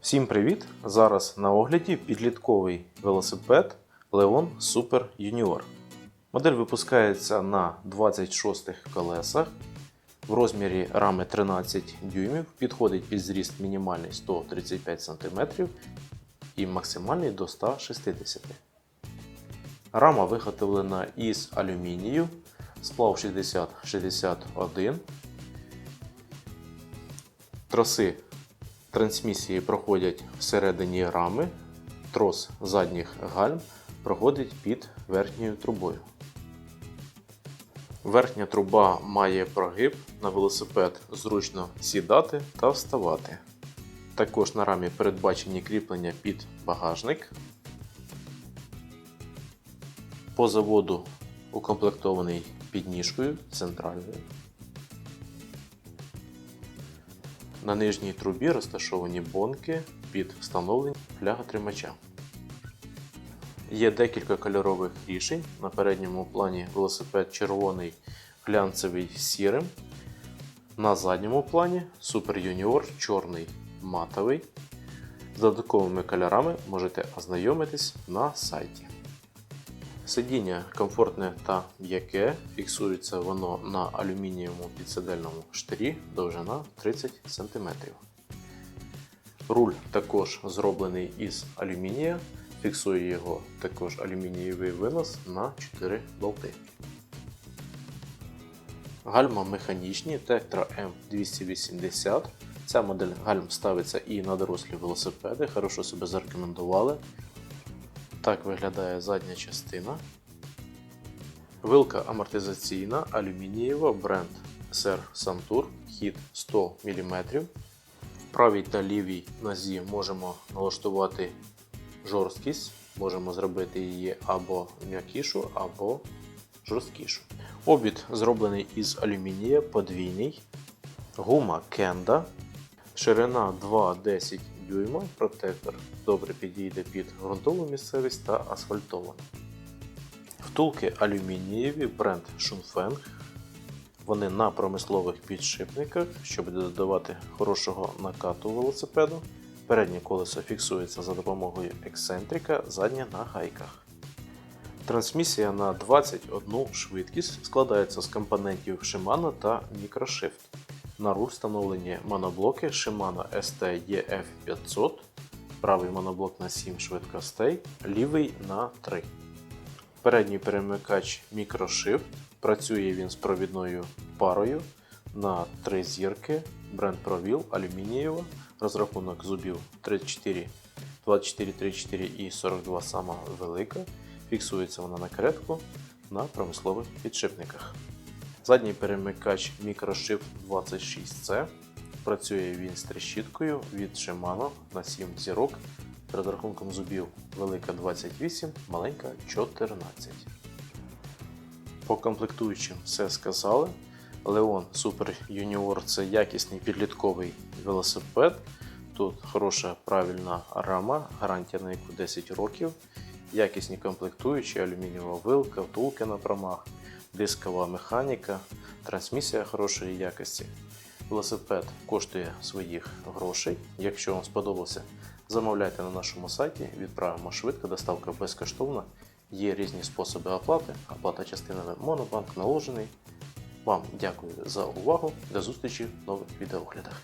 Всім привіт! Зараз на огляді підлітковий велосипед Leon Super Junior. Модель випускається на 26 колесах в розмірі рами 13 дюймів, підходить під зріст мінімальний 135 см і максимальний до 160 Рама виготовлена із алюмінію, сплав 6061. Троси трансмісії проходять всередині рами, трос задніх гальм проходить під верхньою трубою. Верхня труба має прогиб, на велосипед зручно сідати та вставати. Також на рамі передбачені кріплення під багажник. По заводу укомплектований підніжкою центральною. На нижній трубі розташовані бонки під встановлення фляготримача. Є декілька кольорових рішень. На передньому плані велосипед червоний, глянцевий сірим. На задньому плані Super Junior чорний матовий. З додатковими кольорами можете ознайомитись на сайті. Сидіння комфортне та м'яке, фіксується воно на алюмінієвому підсидельному штирі довжина 30 см. Руль також зроблений із алюмінія, фіксує його також алюмінієвий винос на 4 болти. Гальма механічні Tektro M280. Ця модель гальм ставиться і на дорослі велосипеди, хорошо себе зарекомендували. Так виглядає задня частина. Вилка амортизаційна, алюмінієва, бренд SR Santur, хід 100 мм. В правій та лівій нозі можемо налаштувати жорсткість, можемо зробити її або м'якішу, або жорсткішу. Обід зроблений із алюмінія подвійний, гума Кенда, ширина 2,10 дюйма, протектор добре підійде під ґрунтову місцевість та асфальтовану. Втулки алюмінієві бренд Schunfeng. Вони на промислових підшипниках, щоб додавати хорошого накату велосипеду. Переднє колесо фіксується за допомогою ексцентрика, заднє на гайках. Трансмісія на 21 швидкість складається з компонентів Shimano та Microshift. На руль встановлені моноблоки Shimano ST EF500, правий моноблок на 7 швидкостей, лівий на 3. Передній перемикач Microshift. Працює він з провідною парою на 3 зірки, бренд ProWheel алюмінієва, розрахунок зубів 34, 24, 34 і 42 сама велика. Фіксується вона на каретку на промислових підшипниках. Задній перемикач Microshift 26C. Працює він з трещіткою від Shimano на 7 зірок. З розрахунком зубів велика 28, маленька 14. По комплектуючим все сказали. Leon Super Junior це якісний підлітковий велосипед. Тут хороша правильна рама, гарантія на яку 10 років. Якісні комплектуючі, алюмінієва вилка, втулки на промах, дискова механіка, трансмісія хорошої якості. Велосипед коштує своїх грошей. Якщо вам сподобався, замовляйте на нашому сайті, відправимо швидко, доставка безкоштовна. Є різні способи оплати, оплата частинами Монобанк наложений. Вам дякую за увагу. До зустрічі в нових відеооглядах.